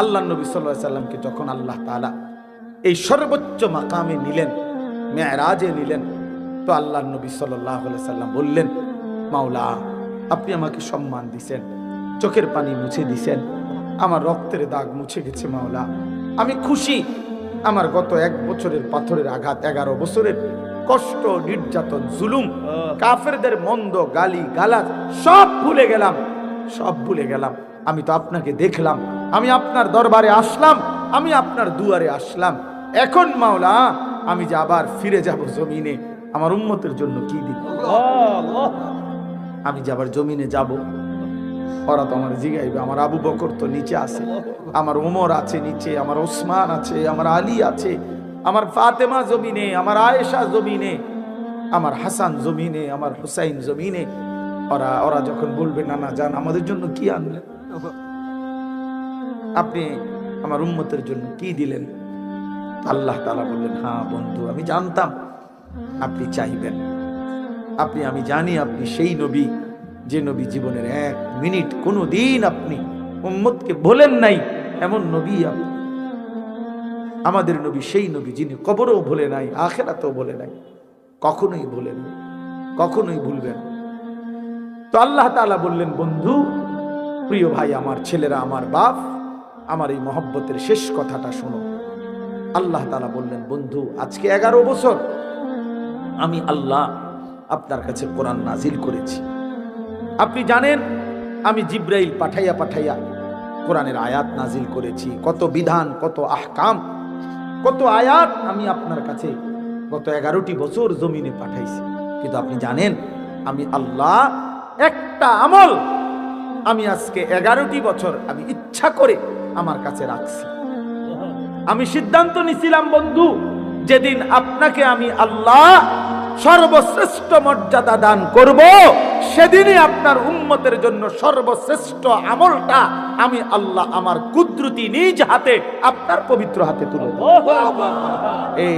আল্লাহ নবী সাল্লাহ সাল্লামকে যখন আল্লাহ তালা এই সর্বোচ্চ মাকামে নিলেন মেয়েরাজে নিলেন তো আল্লাহ নবী সাল্লাহ সাল্লাম বললেন মাওলা আপনি আমাকে সম্মান দিছেন চোখের পানি মুছে দিছেন আমার রক্তের দাগ মুছে গেছে মাওলা। আমি খুশি আমার গত এক বছরের পাথরের আঘাত এগারো বছরের কষ্ট নির্যাতন জুলুম কাফেরদের মন্দ গালি গালাজ সব ভুলে গেলাম সব ভুলে গেলাম। আমি তো আপনাকে দেখলাম, আমি আপনার দরবারে আসলাম, আমি আপনার দুয়ারে আসলাম। এখন মাওলা, আমি যে আবার ফিরে যাব জমিনে, আমার উন্মতের জন্য কি দিব আমি যে আবার জমিনে যাব, ওরা তো আমার জিগাইবে, আমার আবু বকর তো নিচে আছে, আমার ওমর আছে নিচে, আমার ওসমান আছে, আমার আলী আছে, আমার ফাতেমা জমিনে, আমার আয়েশা জমিনে, আমার হাসান জমিনে, আমার হুসাইন জমিনে। ওরা ওরা যখন বলবে, না না, যান, আমাদের জন্য কি আনলেন? আপনি আমার উম্মতের জন্য কি দিলেন? আল্লাহ তালা বললেন হ্যাঁ বন্ধু, আমি জানতাম। আপনি চাইবেন। আপনি, আমি জানি আপনি সেই নবী, যে নবী জীবনের এক মিনিট কোনো দিন আপনি উম্মতকে বলেন নাই, এমন নবী আপনি। আমাদের নবী সেই নবী যিনি কবরও ভুলে নাই, আখেরাতেও বলে নাই। কখনোই ভুলেন কখনোই ভুলবেন তো আল্লাহ তাআলা বললেন, বন্ধু প্রিয় ভাই, আমার ছেলেরা, আমার বাপ, আমার এই মহব্বতের শেষ কথাটা শোনো। আল্লাহ তাআলা বললেন, বন্ধু, আজকে এগারো বছর আমি আল্লাহ আপনার কাছে কোরআন নাজিল করেছি। আপনি জানেন, আমি জিব্রাইল পাঠাইয়া পাঠাইয়া কোরআনের আয়াত নাজিল করেছি। কত বিধান, কত আহকাম, কত আয়াত আমি আপনার কাছে গত এগারোটি বছর জমিনে পাঠাইছি। কিন্তু আপনি জানেন, আমি আল্লাহ একটা আমল আমি আজকে এগারোটি বছর আমি ইচ্ছা করে আমার কাছে রাখছি। আমি সিদ্ধান্ত নিছিলাম বন্ধু যেদিন আপনাকে আমি আল্লাহ সর্বশ্রেষ্ঠ মর্যাদা দান করব সেদিনই আপনার উন্মতের জন্য সর্বশ্রেষ্ঠ আমলটা আমি আল্লাহ আমার কুদরতি নিজ হাতে আপনার পবিত্র হাতে তুলে দেব।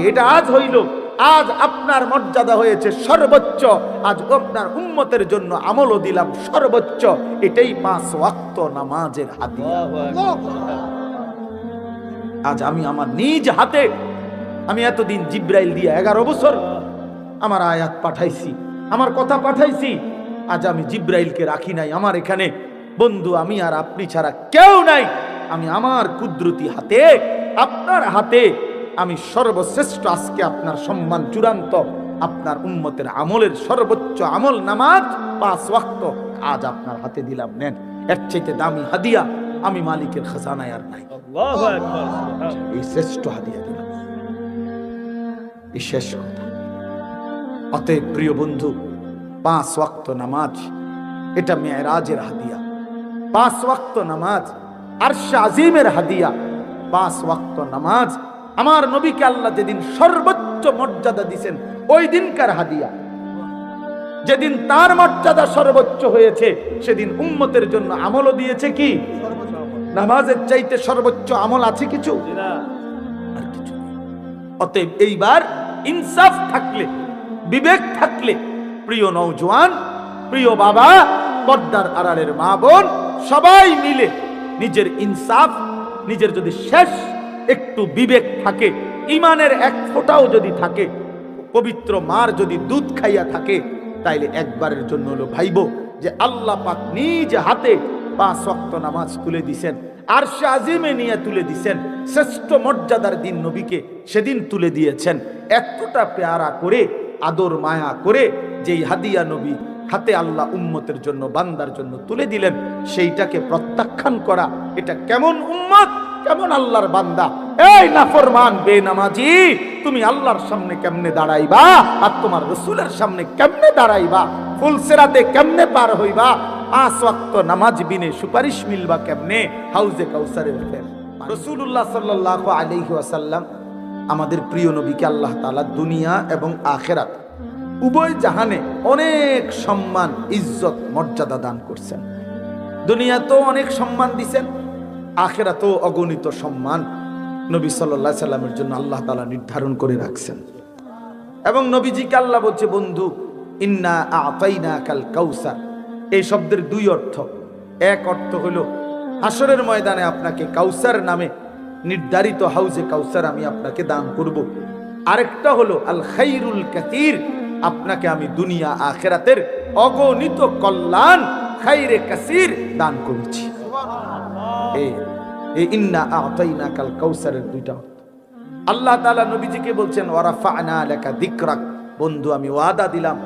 এটা আজ হইল। আজ আপনার মর্যাদা হয়েছে সর্বোচ্চ। আজ আপনার উম্মতের জন্য আমলও দিলাম সর্বোচ্চ। এটাই পাঁচ ওয়াক্ত নামাজের হাদিয়া। আজ আমি আমার নিজ হাতে আমি এতদিন জিব্রাইল দিয়ে এগারো বছর আমার আয়াত পাঠাইছি আমার কথা পাঠাইছি আজ আমি জিব্রাইলকে রাখি নাই আমার এখানে। বন্ধু আমি আর আপনি ছাড়া কেউ নাই। আমি আমার কুদরতি হাতে আপনার হাতে আমি সর্বশ্রেষ্ঠ আজকে আপনার সম্মান চূড়ান্ত আপনার উন্মতের আমলের সর্বোচ্চ আমল নামাজ পাঁচ ওয়াক্ত আজ আপনার হাতে দিলাম নেন। এর চাইতে দামি হাদিয়া আমি মালিকের খাজানায় আর নাই। এই শ্রেষ্ঠ হাদিয়া দিলাম। এই শেষ কথা। অতএব প্রিয় বন্ধু পাঁচ ওয়াক্ত নামাজ এটা মেয়েরাজের হাদিয়া। পাঁচ ওয়াক্ত নামাজ আর আজিমের হাদিয়া। পাঁচ ওয়াক্ত নামাজ আমার নবীকে আল্লাহ যেদিন সর্বোচ্চ মর্যাদা দিছেন, ওই দিনকার হাদিয়া। যেদিন তার মর্যাদা সর্বোচ্চ হয়েছে, সেদিন উম্মতের জন্য আমলও দিয়েছে কি? নামাজের চাইতে সর্বোচ্চ আমল আছে কিছু? আর কিছু। অতএব এইবার ইনসাফ থাকলে, বিবেক থাকলে, প্রিয় নৌজওয়ান প্রিয় বাবা, পর্দার আড়ালের মা বোন, সবাই মিলে নিজের ইনসাফ, নিজের যদি শেষ একটু বিবেক থাকে ইমানের এক ফোটাও যদি থাকে, পবিত্র মার যদি দুধ খাইয়া থাকে, তাইলে একবারের জন্য হলো ভাইব যে আল্লাহ পাক নিজ হাতে পাঁচ ওয়াক্ত নামাজ তুলে দিছেন, আর আজিমে নিয়ে তুলে দিছেন, শ্রেষ্ঠ মর্যাদার দিন নবীকে সেদিন তুলে দিয়েছেন। এতটা পেয়ারা করে, আদর মায়া করে, যেই হাদিয়া নবী হাতে আল্লাহ উম্মতের জন্য, বান্দার জন্য তুলে দিলেন, সেইটাকে প্রত্যাখ্যান করা, এটা কেমন উম্মত? কেমন আল্লাহর বান্দা? এই নাফরমান বেনামাজি, তুমি আল্লাহর সামনে কেমনে দাঁড়াইবা? আর তোমার রসুলের সামনে কেমনে দাঁড়াইবা? ফুলসেরাতে কেমনে পার হইবা? পাঁচ ওয়াক্ত নামাজ বিনে সুপারিশ মিলবা কেমনে? হাউজে কাউসারের ফের। রসুল্লাহ সাল্লাহ আলাইহি ওয়াসাল্লাম আমাদের প্রিয় নবীকে আল্লাহ তাআলা দুনিয়া এবং আখেরাত উভয় জাহানে অনেক সম্মান, ইজ্জত, মর্যাদা দান করছেন। দুনিয়াতেও অনেক সম্মান দিছেন। আখেরাতেও অগণিত সম্মান নবী সাল্লাহ সাল্লামের জন্য আল্লাহ তালা নির্ধারণ করে রাখছেন। এবং নবীজিকে আল্লাহ বলছে, বন্ধু, ইন্না আতাইনা কাল কাউসার। এই শব্দের দুই অর্থ। এক অর্থ হলো হাসরের ময়দানে আপনাকে কাউসার নামে নির্ধারিত হাউজে কাউসার আমি আপনাকে দান করব। আরেকটা হলো, আল খাইরুল কাতির আপনাকে আমি দুনিয়া আখেরাতের অগণিত কল্যাণ, খাইরে কাসির দান করেছি। এই ইন্না আতাইনা কাল কাউসারের দুইটা। আল্লাহ তাআলা নবীজিকে বলছেন, ওয়ারাফা'না লাকা যিকরাক বন্ধু, আমি ওয়াদা দিলাম,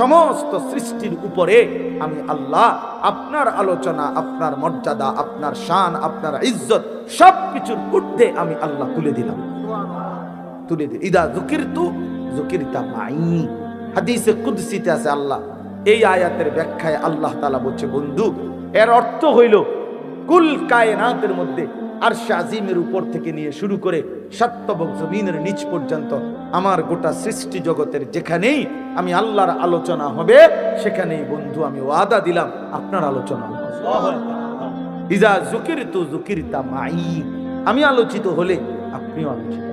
সমস্ত সৃষ্টির উপরে আমি আল্লাহ, আপনার আলোচনা, আপনার মর্যাদা, আপনার শান, আপনার ইজ্জত সব কিছুর ঊর্ধ্বে আমি আল্লাহ তুলে দিলাম। তুলে দিই ইদা জুকিরতু জুকিরতা মাই হাদিসে কুদসিতে আছে আল্লাহ, এই আয়াতের ব্যাখ্যায় আল্লাহ তাআলা বলছে, বন্ধু, এর অর্থ হইল কুল কায়নাতের মধ্যে আর শাজিমের উপর থেকে নিয়ে শুরু করে সত্যবক জমিনের নিচ পর্যন্ত আমার গোটা সৃষ্টি জগতের যেখানেই আমি আল্লাহর আলোচনা হবে, সেখানেই বন্ধু আমি ওয়াদা দিলাম আপনার আলোচনা। ইজা জুকির তু জুকিরতা মাই আমি আলোচিত হলে আপনিও আলোচিত।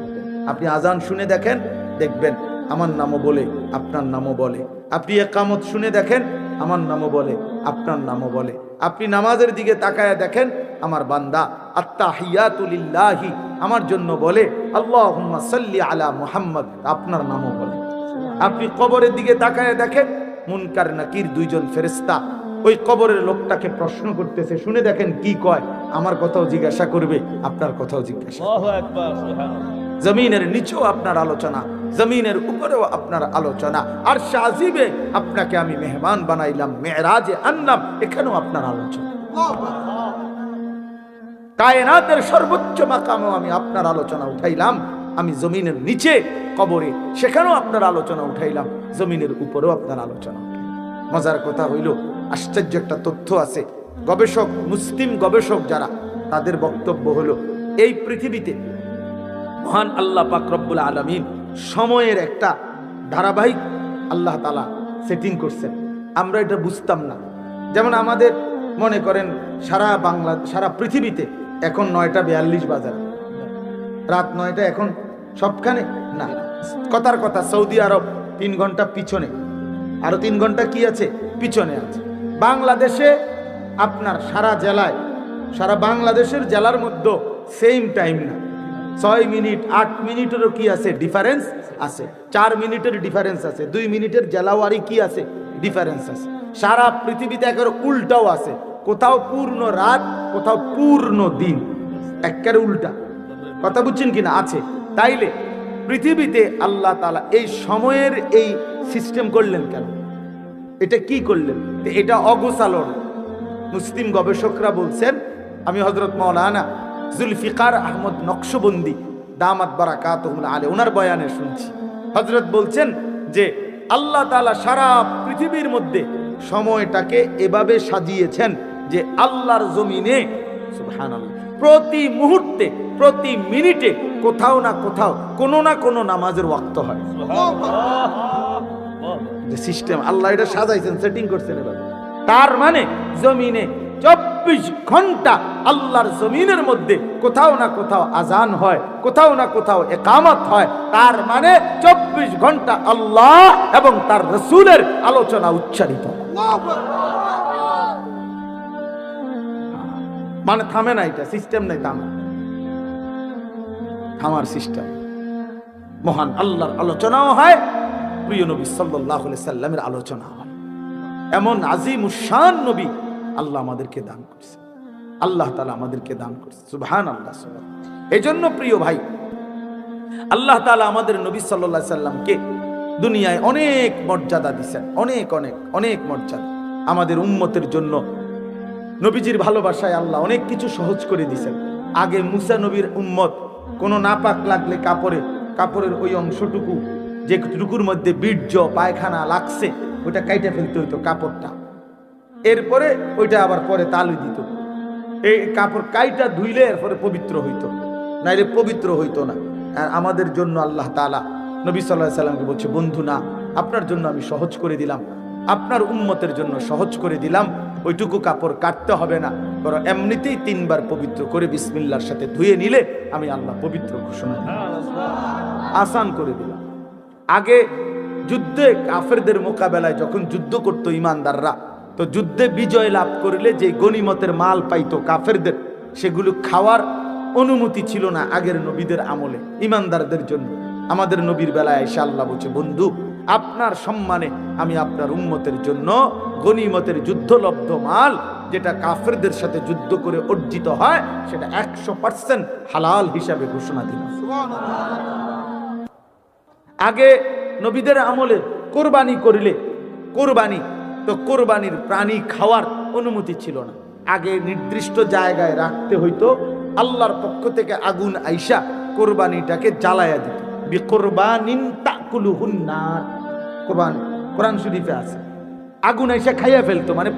আপনি আজান শুনে দেখেন, দেখবেন আমার নামও বলে, আপনার নামও বলে আপনি একামত শুনে দেখেন, আমার নামও বলে, আপনার নামও বলে আপনি নামাজের দিকে তাকায় দেখেন, আমার বান্দা আত্তাহিয়াতুলিল্লাহি আমার জন্য বলে, আল্লাহুম্মা সাল্লি আলা মুহাম্মদ আপনার নামও বলে। আপনি কবরের দিকে তাকায় দেখেন, মুনকার নাকির দুইজন ফেরেস্তা ওই কবরের লোকটাকে প্রশ্ন করতেছে, শুনে দেখেন কি কয়? আমার কথাও জিজ্ঞাসা করবে, আপনার কথাও জিজ্ঞাসা আল্লাহু জমিনের নিচেও আপনার আলোচনা, জমিনের উপরেও আপনার আলোচনা। আর সাজিবে আপনাকে আমি মেহমান বানাইলাম, মেয়েরাজে আনলাম, এখানেও আপনার আলোচনা। কায়নাতের সর্বোচ্চ মাকামও আমি আপনার আলোচনা উঠাইলাম, আমি জমিনের নিচে কবরে, সেখানেও আপনার আলোচনা উঠাইলাম, জমিনের উপরেও আপনার আলোচনা মজার কথা হইল, আশ্চর্য একটা তথ্য আছে। গবেষক, মুসলিম গবেষক যারা, তাদের বক্তব্য হলো, এই পৃথিবীতে মহান আল্লাহ পাক রব্বুল আলমিন সময়ের একটা ধারাবাহিক আল্লাহ তালা সেটিং করছেন। আমরা এটা বুঝতাম না। যেমন আমাদের মনে করেন সারা বাংলা, সারা পৃথিবীতে এখন নয়টা বিয়াল্লিশ বাজার। রাত নয়টা এখন সবখানে না। কথার কথা, সৌদি আরব তিন ঘণ্টা পিছনে। আরও তিন ঘণ্টা কি আছে? পিছনে আছে। বাংলাদেশে আপনার সারা জেলায়, সারা বাংলাদেশের জেলার মধ্যে সেম টাইম না। ছয় মিনিট, আট মিনিটেরও কি আছে? ডিফারেন্স আছে। চার মিনিটের ডিফারেন্স আছে। দুই মিনিটের জেলাওয়ারি কি আছে? ডিফারেন্স আছে। সারা পৃথিবীতে একের উল্টাও আছে। কোথাও পূর্ণ রাত, কোথাও পূর্ণ দিন। একের উল্টা। কথা বুঝছেন কিনা? আছে। তাইলে পৃথিবীতে আল্লাহ তালা এই সময়ের এই সিস্টেম করলেন কেন? এটা কি করলেন? এটা অগোছালন মুসলিম গবেষকরা বলছেন, আমি হজরত মৌলানা জুলফিকার আহমদ নকশবন্দি দামাত বারাকাত আলে ওনার বয়ানে শুনছি। হজরত বলছেন যে, আল্লাহ তালা সারা পৃথিবীর মধ্যে সময়টাকে এভাবে সাজিয়েছেন যে আল্লাহর জমিনে প্রতি মুহূর্তে, প্রতি মিনিটে কোথাও না কোথাও, কোনো না কোনো নামাজের ওয়াক্ত হয়। সিস্টেম আল্লাহ এটা সাজাইছেন সেটিং করছেন এবার তার মানে জমিনে চব্বিশ ঘণ্টা আল্লাহর জমিনের মধ্যে কোথাও না কোথাও আজান হয়, কোথাও না কোথাও একামত হয়। তার মানে চব্বিশ ঘণ্টা আল্লাহ এবং তার রসুলের আলোচনা উচ্চারিত। মানে থামে না এটা সিস্টেম নাই থামে। থামার সিস্টেম মহান আল্লাহর আলোচনাও হয়, প্রিয় নবী সাল্লাহ সাল্লামের আলোচনা হয়। এমন আজিম উশান নবী আল্লাহ আমাদেরকে দান করছে। আল্লাহ তালা আমাদেরকে দান করছে। সুবহান আল্লাহ এই জন্য প্রিয় ভাই, আল্লাহ তালা আমাদের নবী সাল্লাহ সাল্লামকে দুনিয়ায় অনেক মর্যাদা দিছেন। অনেক অনেক অনেক মর্যাদা। আমাদের উম্মতের জন্য নবীজির ভালোবাসায় আল্লাহ অনেক কিছু সহজ করে দিছেন। আগে মুসা নবীর উম্মত কোনো নাপাক লাগলে কাপড়ে, কাপড়ের ওই অংশটুকু, যেটুকুর মধ্যে বীর্য, পায়খানা লাগছে ওইটা কাইটে ফেলতে হইতো কাপড়টা। এরপরে ওইটা আবার পরে তালু দিত। এই কাপড় কাইটা ধুইলে এরপরে পবিত্র হইতো। নাইলে পবিত্র হইতো না। আর আমাদের জন্য আল্লাহ তালা নবী সাল্লাহ সাল্লামকে বলছে, বন্ধু, না, আপনার জন্য আমি সহজ করে দিলাম। আপনার উম্মতের জন্য সহজ করে দিলাম। ওইটুকু কাপড় কাটতে হবে না। বরং এমনিতেই তিনবার পবিত্র করে বিসমিল্লার সাথে ধুয়ে নিলে আমি আল্লাহ পবিত্র ঘোষণা আসান করে দিলাম। আগে যুদ্ধে কাফেরদের মোকাবেলায় যখন যুদ্ধ করতো ইমানদাররা তো যুদ্ধে বিজয় লাভ করলে যে গনিমতের মাল পাইতো কাফেরদের, সেগুলো খাওয়ার অনুমতি ছিল না আগের নবীদের আমলে, ইমানদারদের জন্য। আমাদের নবীর বেলায় এসে আল্লাহ বলছে, বন্ধু, আপনার সম্মানে আমি আপনার উম্মতের জন্য গনিমতের যুদ্ধলব্ধ মাল, যেটা কাফেরদের সাথে যুদ্ধ করে অর্জিত হয়, সেটা একশো পার্সেন্ট হালাল হিসাবে ঘোষণা দিলাম। আগে নবীদের আমলে কোরবানি করিলে, কোরবানি তো কোরবানির প্রাণী খাওয়ার অনুমতি ছিল না। আগে নির্দিষ্ট জায়গায় রাখতে হইতো। আল্লাহর পক্ষ থেকে আগুন আইসা কোরবানিটাকে জ্বালায়া দিত। কোরআন শরীফে আছে। আগুন আইসা খাইয়া ফেলতো মানে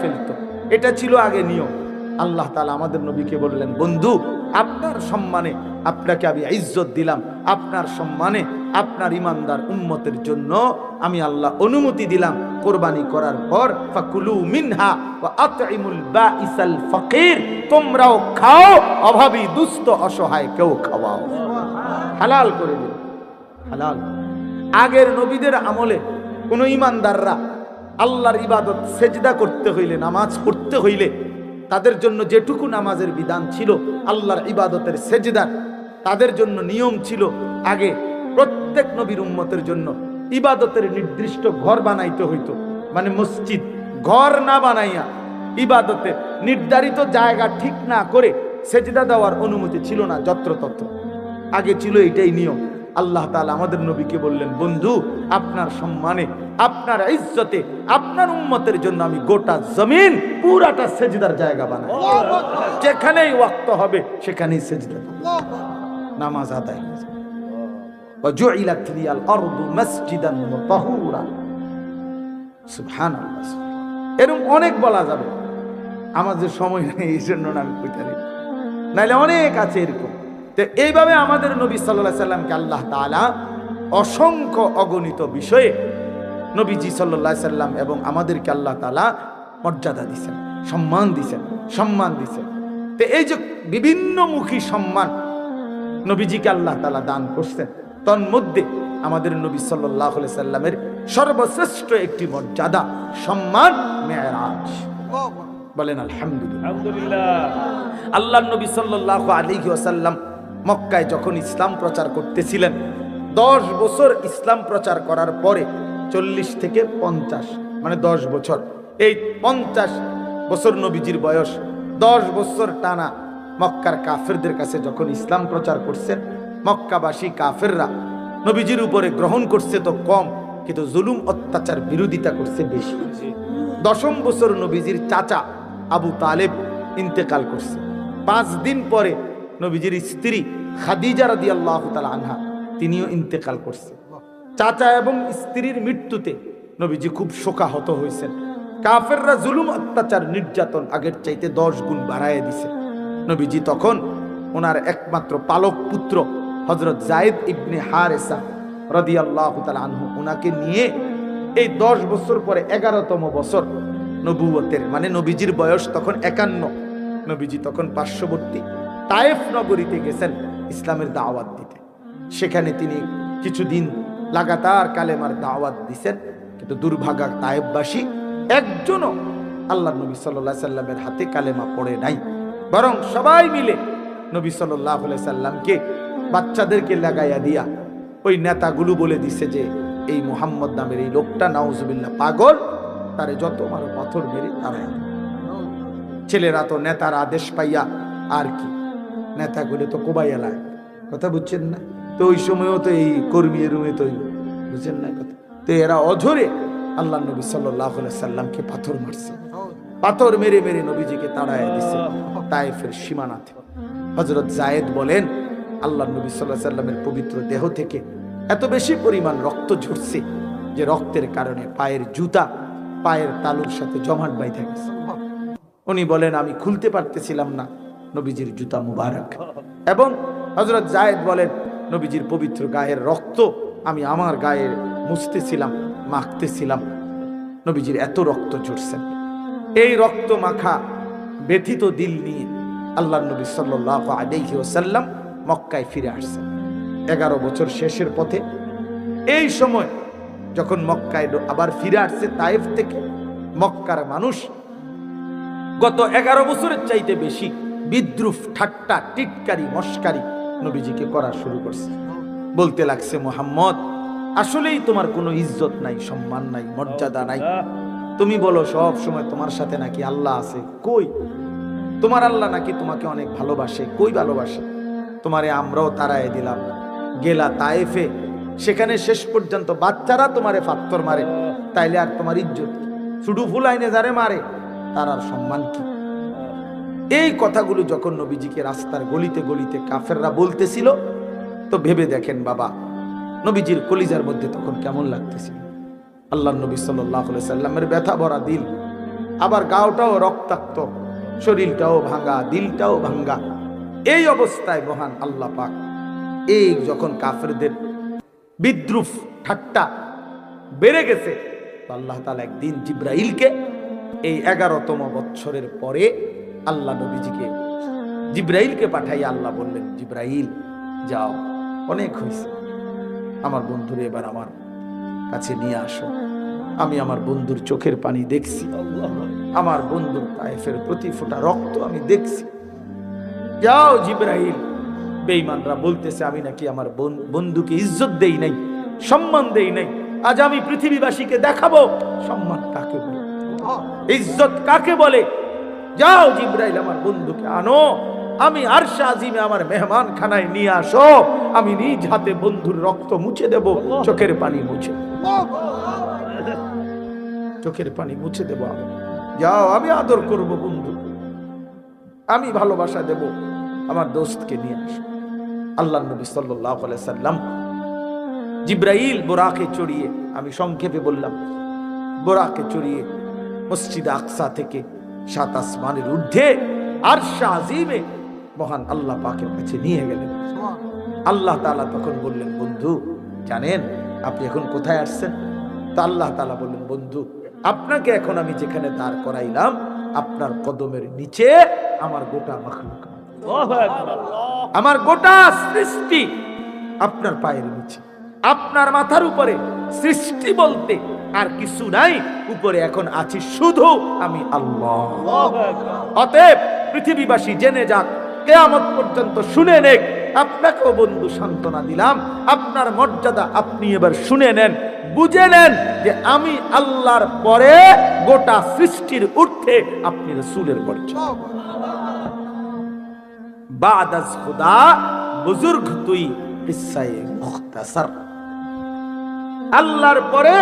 ফেলতো। এটা ছিল আগে নিয়ম। আল্লাহ তালা আমাদের নবীকে বললেন, বন্ধু, আপনার সম্মানে আপনাকে আমি ইজ্জত দিলাম। আপনার সম্মানে আপনার ইমানদার উম্মতের জন্য আমি আল্লাহ অনুমতি দিলাম কোরবানি করার পর, ফাকুলু মিনহা আতইমুল বাইসাল ফকির, তোমরাও খাও, অভাবী, দুস্থ, অসহায়, কেউ খাওয়াও। হালাল করে দিল হালাল। আগের নবীদের আমলে কোন ইমানদাররা আল্লাহর ইবাদত, সেজদা করতে হইলে, নামাজ পড়তে হইলে, তাদের জন্য যেটুকু নামাজের বিধান ছিল, আল্লাহর ইবাদতের সেজদার, তাদের জন্য নিয়ম ছিল, আগে প্রত্যেক নবীর উম্মতের জন্য ইবাদতের নির্দিষ্ট ঘর বানাইতে হইতো। মানে মসজিদ ঘর না বানাইয়া ইবাদতের নির্ধারিত জায়গা ঠিক না করে সেজদা দেওয়ার অনুমতি ছিল না যত্রতত্র। আগে ছিল এটাই নিয়ম। আল্লাহ তাআলা আমাদের নবীকে বললেন বন্ধু আপনার সম্মানে আপনার ইজ্জতে আপনার উম্মতের জন্য আমি গোটা জমিন পুরাটা সেজদার জায়গা বানাই। যেখানেই ওয়াক্ত হবে সেখানেই সেজদা নামাজ আদায়। وجعلت لي الأرض مسجدا وطهورا সুবহানাল্লাহ এরকম অনেক বলা যাবে আমাদের সময় নেই এই জন্য না আমি কইতে পারি নাইলে অনেক আছে এরকম তো এইভাবে আমাদের নবী সাল্লাহ সাল্লামকে আল্লাহ তাআলা অসংখ্য অগণিত বিষয়ে নবীজি সাল্লাহ সাল্লাম এবং আমাদেরকে আল্লাহ তাআলা মর্যাদা দিছেন সম্মান দিছেন সম্মান দিছেন তো এই যে বিভিন্নমুখী সম্মান নবীজিকে আল্লাহ তালা দান করছেন তন্মধ্যে আমাদের নবী সাল্লাহ সাল্লামের সর্বশ্রেষ্ঠ একটি মর্যাদা সম্মান মেয়েরাজ। বলেন আলহামদুলিল্লাহ। আল্লাহ নবী সাল্লাহ আলিহি ওসাল্লাম মক্কায় যখন ইসলাম প্রচার করতেছিলেন দশ বছর ইসলাম প্রচার করার পরে চল্লিশ থেকে পঞ্চাশ মানে দশ বছর এই পঞ্চাশ বছর নবীজির বয়স দশ বছর টানা মক্কার কাফেরদের কাছে যখন ইসলাম প্রচার করছেন মক্কাবাসী কাফেররা। নবীজির উপরে গ্রহণ করছে তো কম, কিন্তু জুলুম অত্যাচার বিরোধিতা করছে বেশি। দশম বছর নবীজির চাচা আবু তালেব ইন্তেকাল করছে। পাঁচ দিন পরে নবীজির স্ত্রী খাদিজা রাদি আল্লাহ আনহা তিনিও ইন্তেকাল করছে। চাচা এবং স্ত্রীর মৃত্যুতে নবীজি খুব শোকাহত হয়েছেন। কাফেররা জুলুম, অত্যাচার, নির্যাতন আগের চাইতে দশ গুণ বাড়ায় দিছে। নবীজি তখন ওনার একমাত্র পালক পুত্র হজরত জায়েদ ইবনে হারেসা রদি আল্লাহ আনহু ওনাকে নিয়ে এই দশ বছর পরে এগারোতম বছর নবুয়তের মানে নবীজির বয়স তখন একান্ন, নবীজি তখন পার্শ্ববর্তী তায়েফ নগরীতে গেছেন ইসলামের দাওয়াত দিতে। সেখানে তিনি কিছুদিন লাগাতার কালেমার দাওয়াত দিছেন, কিন্তু দুর্ভাগা তায়েববাসী একজনও আল্লাহ নবী সাল্লাহ সাল্লামের হাতে কালেমা পড়ে নাই। বরং সবাই মিলে নবী সাল্লাহ সাল্লামকে বাচ্চাদেরকে লাগাইয়া দিয়া ওই নেতাগুলো বলে দিছে যে এই মোহাম্মদ নামের এই লোকটা নাউজুবিল্লাহ পাগল তারে যত মারো পাথর মেরে তারা ছেলেরা তো নেতার আদেশ পাইয়া আর কি নেতাগুলো তো কোবাই এলায় কথা বুঝছেন না? তো ওই সময়ও তো এই কর্মী রুমে তো বুঝছেন না কথা? তো এরা অঝরে আল্লাহ নবী সাল্লাহ সাল্লামকে পাথর মারছে। পাথর মেরে মেরে নবীজিকে তাড়ায় দিছে তাইফের সীমানাতে। হজরত জায়েদ বলেন আল্লাহ নবী সাল্লাহ সাল্লামের পবিত্র দেহ থেকে এত বেশি পরিমাণ রক্ত ঝরছে যে রক্তের কারণে পায়ের জুতা, পায়ের তালুর সাথে জমাট বাইধা গেছে। উনি বলেন, আমি খুলতে পারতেছিলাম না, নবীজির জুতা মুবারক। এবং হজরত জায়েদ বলেন, নবীজির পবিত্র গায়ের রক্ত আমি আমার গায়ে মুছতেছিলাম, মাখতেছিলাম। নবীজির এত রক্ত ঝরছেন এই রক্ত মাখা ব্যথিত দিল নিয়ে আল্লাহ নবী সাল্লাহ ওসাল্লাম মক্কায় ফিরে আসছেন এগারো বছর শেষের পথে এই সময় যখন মক্কায় আবার ফিরে আসছে তাইফ থেকে, মক্কার মানুষ গত এগারো বছরের চাইতে বেশি বিদ্রুপ, ঠাট্টা, টিটকারি, মস্কারি নবীজিকে করা শুরু করছে। বলতে লাগছে, মোহাম্মদ, আসলেই তোমার কোনো ইজ্জত নাই, সম্মান নাই, মর্যাদা নাই। তুমি বলো, সব সময় তোমার সাথে নাকি আল্লাহ আছে? কই? তোমার আল্লাহ নাকি তোমাকে অনেক ভালোবাসে? কই ভালোবাসে? তোমারে আমরাও তারায় দিলাম। গেলা তায়েফে, সেখানে শেষ পর্যন্ত বাচ্চারা তোমারে পাত্তর মারে। তাইলে আর তোমার ইজ্জত? শুধু ফুলাইনে যারে মারে, তার আর সম্মান কি? এই কথাগুলো যখন নবীজিকে রাস্তার গলিতে গলিতে কাফেররা বলতেছিল, তো ভেবে দেখেন বাবা, নবীজির কলিজার মধ্যে তখন কেমন লাগতেছিল। আল্লাহ নবী সাল্লাহ সাল্লামের ব্যথা ভরা দিল, আবার গাওটাও রক্তাক্ত, শরীরটাও ভাঙ্গা দিলটাও ভাঙ্গা এই অবস্থায় মহান আল্লাহ পাক এই যখন কাফেরদের বিদ্রুপ ঠাট্টা বেড়ে গেছে আল্লাহ তালা একদিন জিব্রাইলকে এই এগারোতম বৎসরের পরে আল্লাহ নবীজিকে জিব্রাইলকে পাঠাই আল্লাহ বললেন, জিব্রাইল, যাও, অনেক হয়েছে আমার বন্ধুরে এবার আমার কাছে নিয়ে আসো। আমি আমার বন্ধুর চোখের পানি দেখছি। আমার বন্ধুর তায়েফের প্রতি ফোঁটা রক্ত আমি দেখছি। যাও জিব্রাইল। বেঈমানরা বলতেছে, আমি নাকি আমার বন- বন্ধুকে ইজ্জত দেই নাই, সম্মান দেই নাই। আজ আমি পৃথিবীবাসীকে দেখাবো, সম্মান কাকে বলে? ইজ্জত কাকে বলে? যাও জিব্রাইল, আমার বন্ধুকে আনো। আমি আরশা আজিমে আমার মেহমান খানায় নিয়ে আসো। আমি নিজ হাতে বন্ধুর রক্ত মুছে দেব, চোখের পানি মুছে। চোখের পানি মুছে দেব আমি। যাও, আমি আদর করব বন্ধু আমি ভালোবাসা দেব। আমার দোস্তকে নিয়ে আসো। আল্লাহ নবী সাল্লাম জিব্রাইল বোরাকে চড়িয়ে আমি সংক্ষেপে বললাম, বোরাকে চড়িয়ে মসজিদ আকসা থেকে সাত আসমানের ঊর্ধ্বে আর আজিমে মহান আল্লাহ পাকের কাছে নিয়ে গেলেন। আল্লাহ তাআলা তখন বললেন, বন্ধু, জানেন আপনি এখন কোথায় আসছেন? তা আল্লাহ তাআলা বললেন, বন্ধু, আপনাকে এখন আমি যেখানে দাঁড় করাইলাম আপনার কদমের নিচে আমার গোটা মাখলুক আমার গোটা সৃষ্টি আপনার পায়ের নিচে। আপনার মাথার উপরে সৃষ্টি বলতে আর কিছু নাই উপরে এখন আছি শুধু আমি আল্লাহ। অতএব পৃথিবীবাসী জেনে যাক কেয়ামত পর্যন্ত শুনে নেক আপনাকেও বন্ধু সান্ত্বনা দিলাম। আপনার মর্যাদা আপনি এবার শুনে নেন, বুঝে নেন যে আমি আল্লাহর পরে গোটা সৃষ্টির ঊর্ধ্বে আপনি রসুলের বুজুর্গ তুই আল্লাহর পরে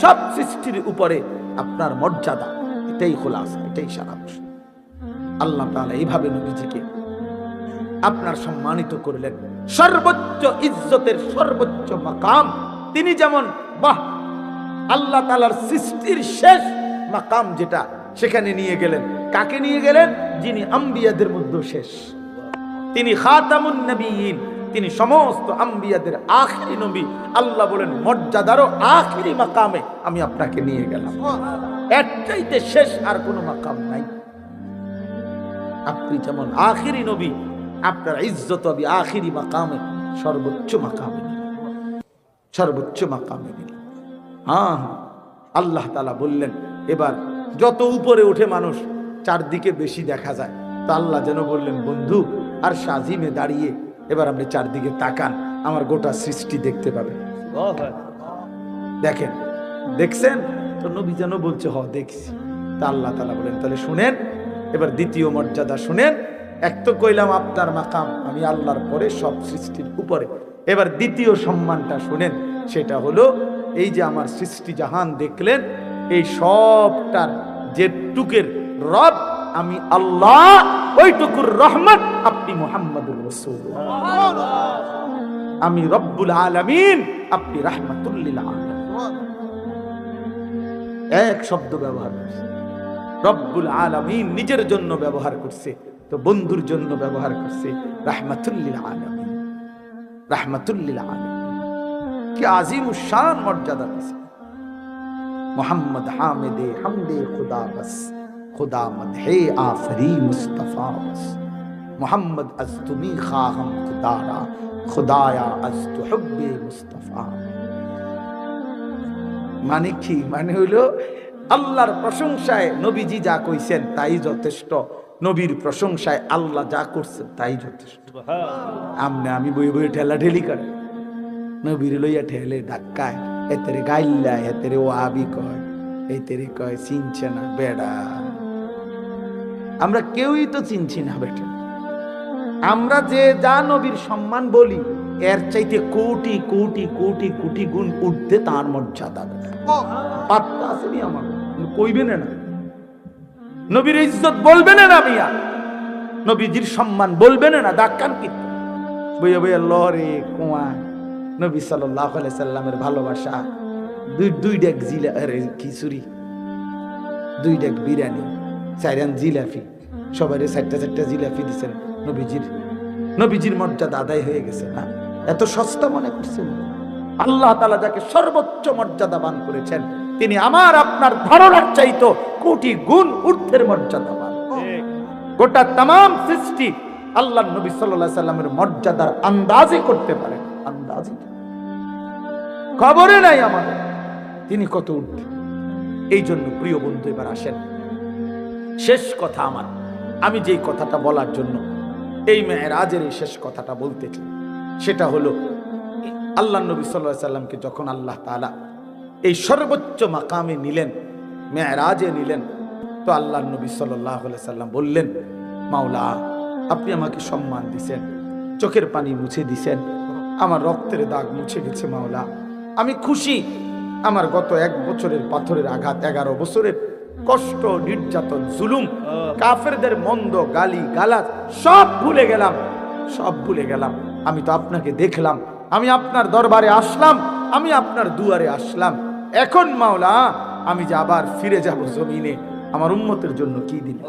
সব সৃষ্টির উপরে আপনার মর্যাদা, এটাই এটাই আল্লাহ এইভাবে নবীজিকে আপনার সম্মানিত করলেন। সর্বোচ্চ ইজ্জতের সর্বোচ্চ মাকাম। তিনি যেমন, বাহ! আল্লাহ তাআলার সৃষ্টির শেষ মাকাম যেটা, সেখানে নিয়ে গেলেন। কাকে নিয়ে গেলেন? যিনি আম্বিয়াদের মধ্যে শেষ। তিনি খাতামুন নবীন। তিনি সমস্ত আম্বিয়াদের আখেরি নবী। আল্লাহ বলেন, মর্যাদারও আখেরি মাকামে আমি আপনাকে নিয়ে গেলাম। এর চাইতে শেষ আর কোনো মাকাম নাই। আপনি যেমন আখেরি নবী আপনার ইজ্জত হবে আখেরি মাকামে, সর্বোচ্চ মাকামে। সর্বোচ্চ মাকামে হ্যাঁ হ্যাঁ। আল্লাহ তালা বললেন, এবার যত উপরে ওঠে মানুষ চারদিকে বেশি দেখা যায়, তা আল্লাহ যেন বললেন, বন্ধু, আর সাজিমে দাঁড়িয়ে এবার আপনি চারদিকে তাকান, আমার গোটা সৃষ্টি দেখতে পাবেন। দেখেন, দেখছেন? তো নবী যেন বলছে, হ, দেখছি। তা আল্লাহ তালা বলেন, তাহলে শুনেন, এবার দ্বিতীয় মর্যাদা শুনেন এক তো কইলাম আপনার মাকাম, আমি আল্লাহর পরে সব সৃষ্টির উপরে। এবার দ্বিতীয় সম্মানটা শুনেন, সেটা হলো এই যে আমার সৃষ্টি জাহান দেখলেন, এই সবটার যেটুকের রব আমি আল্লাহ, ওইটুকুর রহমান আপনি মোহাম্মদুর রসুল আমি রব্বুল আলামিন, আপনি রাহমাতুল্লিল এক শব্দ ব্যবহার করছে। রব্বুল আলামিন নিজের জন্য ব্যবহার করছে। তো বন্ধুর জন্য ব্যবহার করছে রাহমাতুল্লিল আলামিন। রাহমাতুল্লিল আলামিন। কি আজিম শান মর্যাদা দিছে। মোহাম্মদ হামিদে হামদে খুদা বস, খুদা মদহে আফরি মুস্তফা বস। মোহাম্মদ আজ তুমি খাহম খুদারা, খুদায়া আজ তু হব্বে মুস্তফা। মানে কি? মানে হইল আল্লাহর প্রশংসায় নবীজি যা কইছেন তাই যথেষ্ট। নবীর প্রশংসায় আল্লাহ যা করছেন তাই যথেষ্ট। আমনে আমি বই বই ঠেলা ঠেলি করে। নবীর লইয়া ঠেলে ধাক্কায়। এতেরে গাইল্লা এতেরে ও আবি কয়। এই তেরে কয় চিনছে না বেড়া। আমরা কেউই তো চিনছি না বেটা। আমরা যে যা নবীর সম্মান বলি এর চাইতে কোটি কোটি কোটি কোটি গুণ উঠতে তার মর্যাদা। পাত্তা আসেনি আমার? কইবে না না। নবীর ইজ্জত বলবে না মিয়া। নবীজির সম্মান বলবে না না ডাক্কান কি? বইয়া বইয়া লরে কুয়া। নবী সাল্লাহ সাল্লামের ভালোবাসা, দুই দুই ডেক জিলা খিচুড়ি দুই ডেক বিরিয়ানি চাইরান জিলাফি সবাই চারটা চারটা জিলাফি দিচ্ছেন নবীজির। নবীজির মর্যাদা আদায় হয়ে গেছে না? এত সস্তা মনে করছেন? আল্লাহ তালা যাকে সর্বোচ্চ মর্যাদাবান করেছেন, তিনি আমার, আপনার ধারণার চাইতো কোটি গুণ ঊর্ধ্বের মর্যাদাবান গোটা তাম সৃষ্টি আল্লাহ নবী সাল্লাহ সাল্লামের মর্যাদার আন্দাজে করতে পারেন। আন্দাজে খবরে নাই আমাদের। তিনি কত ঊর্ধ্বে। এই জন্য প্রিয় বন্ধু, এবার আসেন। শেষ কথা আমার। আমি যেই কথাটা বলার জন্য এই মেয়েরাজের এই শেষ কথাটা বলতে চাই, সেটা হলো, আল্লাহ নবী সাল্লাহ সাল্লামকে যখন আল্লাহ তালা এই সর্বোচ্চ মাকামে নিলেন মেয়েরাজে নিলেন। তো আল্লাহ নবী সাল্লাহ সাল্লাম বললেন, মাওলা, আপনি আমাকে সম্মান দিছেন, চোখের পানি মুছে দিছেন, আমার রক্তের দাগ মুছে গেছে, মাওলা। আমি খুশি, আমার গত এক বছরের পাথরের আঘাত, এগারো বছরের কষ্ট, নির্যাতন, জুলুম, কাফেরদের মন্দ গালি, গালাজ, সব ভুলে গেলাম, সব ভুলে গেলাম। আমি তো আপনাকে দেখলাম, আমি আপনার দরবারে আসলাম, আমি আপনার দুয়ারে আসলাম। এখন, মাওলা আমি যে আবার ফিরে যাব জমিনে, আমার উন্মতের জন্য কি দিলে?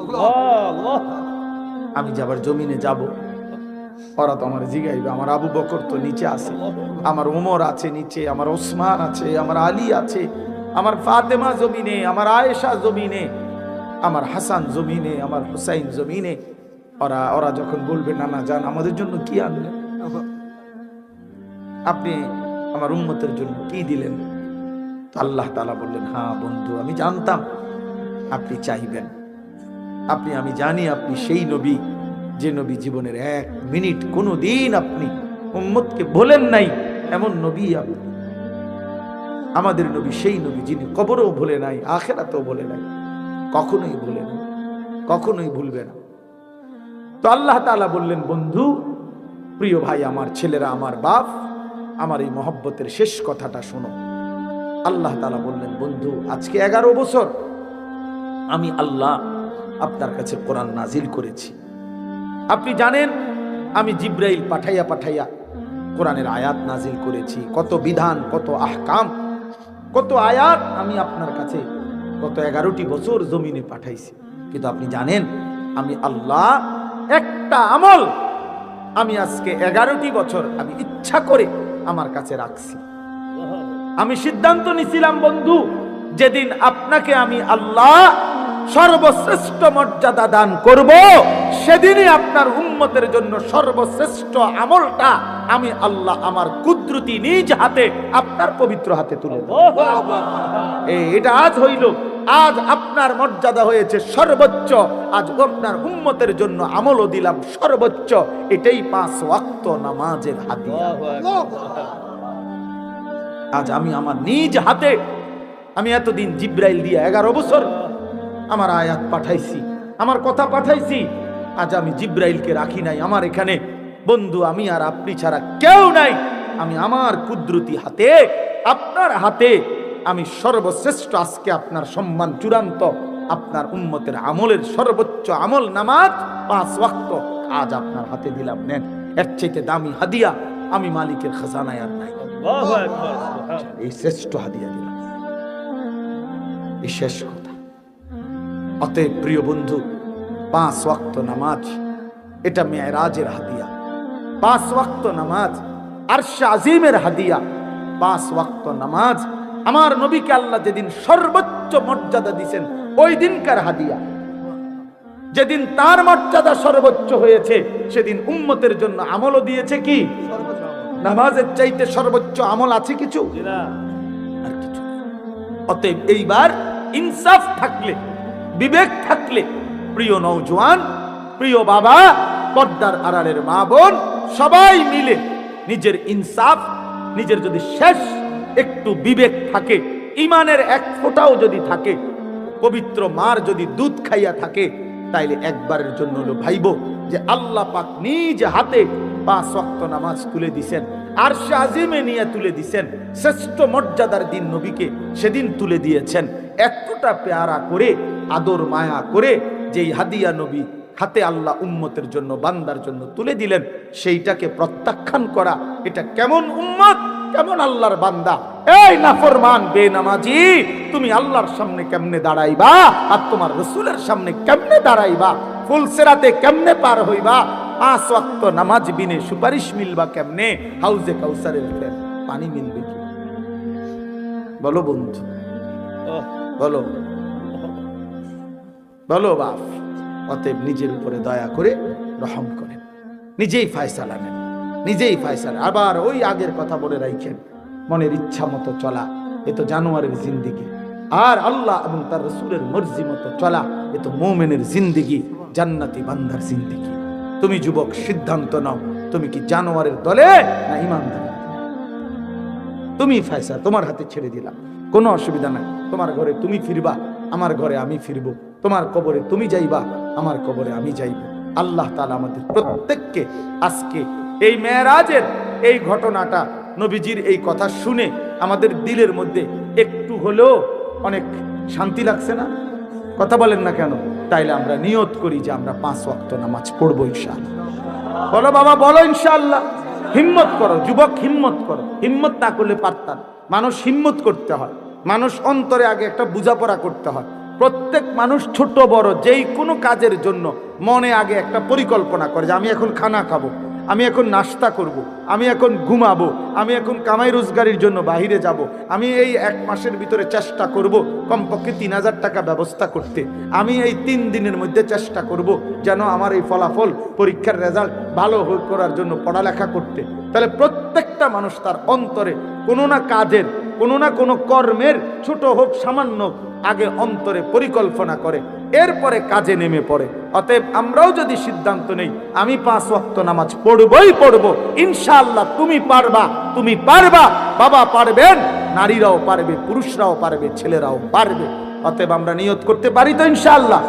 আমি যে আবার জমিনে যাব, ওরা তো আমার জিগাইবে, আমার আবু বকর তো নিচে আছে, আমার উমর আছে নিচে, আমার ওসমান আছে, আমার আলী আছে, আমার ফাতেমা জমিনে, আমার আয়েশা জমিনে, আমার হাসান জমিনে, আমার হুসাইন জমিনে, ওরা ওরা যখন বলবে নানা যান, আমাদের জন্য কি আনলেন? আপনি আমার উন্মতের জন্য কি দিলেন? আল্লাহ তালা বললেন হ্যাঁ বন্ধু, আমি জানতাম আপনি চাইবেন। আপনি, আমি জানি আপনি সেই নবী, যে নবী জীবনের এক মিনিট কোনো দিন আপনি উম্মতকে বলেন নাই, এমন নবী আপনি। আমাদের নবী সেই নবী যিনি কবরও ভুলে নাই, আখেরাতেও বলে নাই, কখনোই ভুলে নাই, কখনোই ভুলবে না। তো আল্লাহ তালা বললেন, বন্ধু, প্রিয় ভাই, আমার ছেলেরা, আমার বাপ, আমার এই মহব্বতের শেষ কথাটা শোনো। আল্লাহ তালা বললেন, বন্ধু, আজকে এগারো বছর আমি আল্লাহ আপনার কাছে কোরআন নাজিল করেছি। আপনি জানেন, আমি জিব্রাইল পাঠাইয়া পাঠাইয়া কোরআনের আয়াত নাজিল করেছি। কত বিধান, কত আহকাম, কত আয়াত আমি আপনার কাছে গত এগারোটি বছর জমিনে পাঠাইছি। কিন্তু আপনি জানেন, আমি আল্লাহ একটা আমল আমি আজকে এগারোটি বছর আমি ইচ্ছা করে আমার কাছে রাখছি। আমি সিদ্ধান্ত নিছিলাম বন্ধু যেদিন আপনাকে আমি আল্লাহ সর্বশ্রেষ্ঠ মর্যাদা দান করব সেদিনই আপনার উম্মতের জন্য সর্বশ্রেষ্ঠ আমলটা আমি আল্লাহ আমার কুদরতি নিজ হাতে আপনার পবিত্র হাতে তুলে দেব। এটা আজ হইল আজ আপনার মর্যাদা হয়েছে সর্বোচ্চ আজ আপনার উম্মতের জন্য আমলও দিলাম সর্বোচ্চ এটাই পাঁচ ওয়াক্ত নামাজের হাতিয়া আজ আমি আমার নিজ হাতে, আমি এতদিন জিব্রাইল দিয়ে এগারো বছর আমার আয়াত পাঠাইছি, আমার কথা পাঠাইছি, আজ আমি জিব্রাইলকে রাখি নাই, আমার এখানে বন্ধু আমি আর আপনি ছাড়া কেউ নাই। আমি আমার কুদরতি হাতে, আপনার হাতে, আমি সর্বশ্রেষ্ঠ আজকে আপনার সম্মান চূড়ান্ত, আপনার উন্মতের আমলের সর্বোচ্চ আমল নামাজ পাঁচ ওয়াক্ত আজ আপনার হাতে দিলাম, নেন। এর চাইতে দামি হাদিয়া আমি মালিকের খাজানায় আর নাই। এই শ্রেষ্ঠ হাদিয়া দিলাম। এই শেষ কথা। প্রিয় বন্ধু, পাঁচ ওয়াক্ত নামাজ, এটা হাদিয়া। পাঁচ ওয়াক্ত নামাজ আজিমের হাদিয়া। পাঁচ ওয়াক্ত নামাজ, আমার নবীকে আল্লাহ যেদিন সর্বোচ্চ মর্যাদা দিছেন, ওই দিনকার হাদিয়া। যেদিন তার মর্যাদা সর্বোচ্চ হয়েছে, সেদিন উম্মতের জন্য আমলও দিয়েছে কি? নামাজের চাইতে সর্বোচ্চ আমল আছে কিছু আর কিছু না। অতএব এইবার ইনসাফ থাকলে বিবেক থাকলে প্রিয় নৌজওয়ান প্রিয় বাবা পর্দার আড়ালের মা বোন সবাই মিলে নিজের ইনসাফ নিজের যদি শেষ একটু বিবেক থাকে ইমানের এক ফোঁটাও যদি থাকে পবিত্র মার যদি দুধ খাইয়া থাকে তাইলে একবারের জন্য হলো ভাইব যে আল্লাহ পাক নিজ হাতে পাঁচ ওয়াক্ত নামাজ তুলে দিছেন। আর আজিমে নিয়ে তুলে দিছেন। শ্রেষ্ঠ মর্যাদার দিন নবীকে সেদিন তুলে দিয়েছেন। এতটা পেয়ারা করে, আদর, মায়া করে যেই হাদিয়া নবী হাতে আল্লাহ উম্মতের জন্য, বান্দার জন্য তুলে দিলেন, সেইটাকে প্রত্যাখ্যান করা, এটা কেমন উম্মত? কেমন আল্লাহর বান্দা? এই নাফরমান বেনামাজি, তুমি আল্লাহর সামনে কেমনে দাঁড়াইবা? আর তোমার রসুলের সামনে কেমনে দাঁড়াইবা? ফুলসেরাতে কেমনে পার হইবা? পাঁচ ওয়াক্ত নামাজ বিনে সুপারিশ মিলবা কেমনে? হাউজে কাউসারের ফের পানি মিলবে কি? বলো বন্ধু। বলো। বলো বাপ। অতএব নিজের উপরে দয়া করে রহম করেন। নিজেই ফায়সালা নেন। নিজেই ফায়সালা। আবার ওই আগের কথা বলে রাখেন মনের ইচ্ছা মতো চলা, এ তো জানোয়ারের জিন্দিগি। আর আল্লাহ এবং তার রসুলের মর্জি মতো চলা, এ তো মোমেনের জিন্দিগি, জান্নাতি বান্দার জিন্দিগি। তুমি যুবক, সিদ্ধান্ত নাও। তুমি কি জানোয়ারের দলে না ইমানদার তুমি ফায়সা তোমার হাতে ছেড়ে দিলাম। কোনো অসুবিধা নাই। তোমার ঘরে তুমি ফিরবা, আমার ঘরে আমি ফিরবো। তোমার কবরে তুমি যাইবা, আমার কবরে আমি যাইব। আল্লাহ তালা আমাদের প্রত্যেককে আজকে এই মেয়েরাজের এই ঘটনাটা, নবীজির এই কথা শুনে আমাদের দিলের মধ্যে একটু হলেও অনেক শান্তি লাগছে না? কথা বলেন না কেন? তাইলে আমরা নিয়ত করি যে আমরা পাঁচ ওয়াক্ত নামাজ পড়ব ইনশাআল্লাহ। বলো বাবা, বলো ইনশাআল্লাহ। হিম্মত করো, যুবক হিম্মত করো। হিম্মত না করলে পারতাম মানুষ হিম্মত করতে হয়। মানুষ অন্তরে আগে একটা বোঝাপড়া করতে হয়। প্রত্যেক মানুষ ছোট বড়, যেই কোনো কাজের জন্য মনে আগে একটা পরিকল্পনা করে যে আমি এখন খানা খাব। আমি এখন নাস্তা করব। আমি এখন ঘুমাবো, আমি এখন কামাই রোজগারের জন্য বাহিরে যাব। আমি এই এক মাসের ভিতরে চেষ্টা করব কমপক্ষে তিন হাজার টাকা ব্যবস্থা করতে আমি এই তিন দিনের মধ্যে চেষ্টা করব যেন আমার এই ফলাফল, পরীক্ষার রেজাল্ট ভালো করার জন্য পড়ালেখা করতে তাহলে প্রত্যেকটা মানুষ তার অন্তরে কোনো না কাজের, কোনো না কোনো কর্মের ছোট হোক সামান্য আগে অন্তরে পরিকল্পনা করে, এরপরে কাজে নেমে পড়ে। অতএব আমরাও যদি সিদ্ধান্ত নেই, আমি পাঁচ ওয়াক্ত নামাজ পড়বই পড়ব, ইনশাআল্লাহ তুমি পারবা তুমি পারবা, বাবা পারবেন, নারীরাও পারবে, পুরুষরাও পারবে, ছেলেরাও পারবে। অতএব আমরা নিয়ত করতে পারি তো ইনশাআল্লাহ।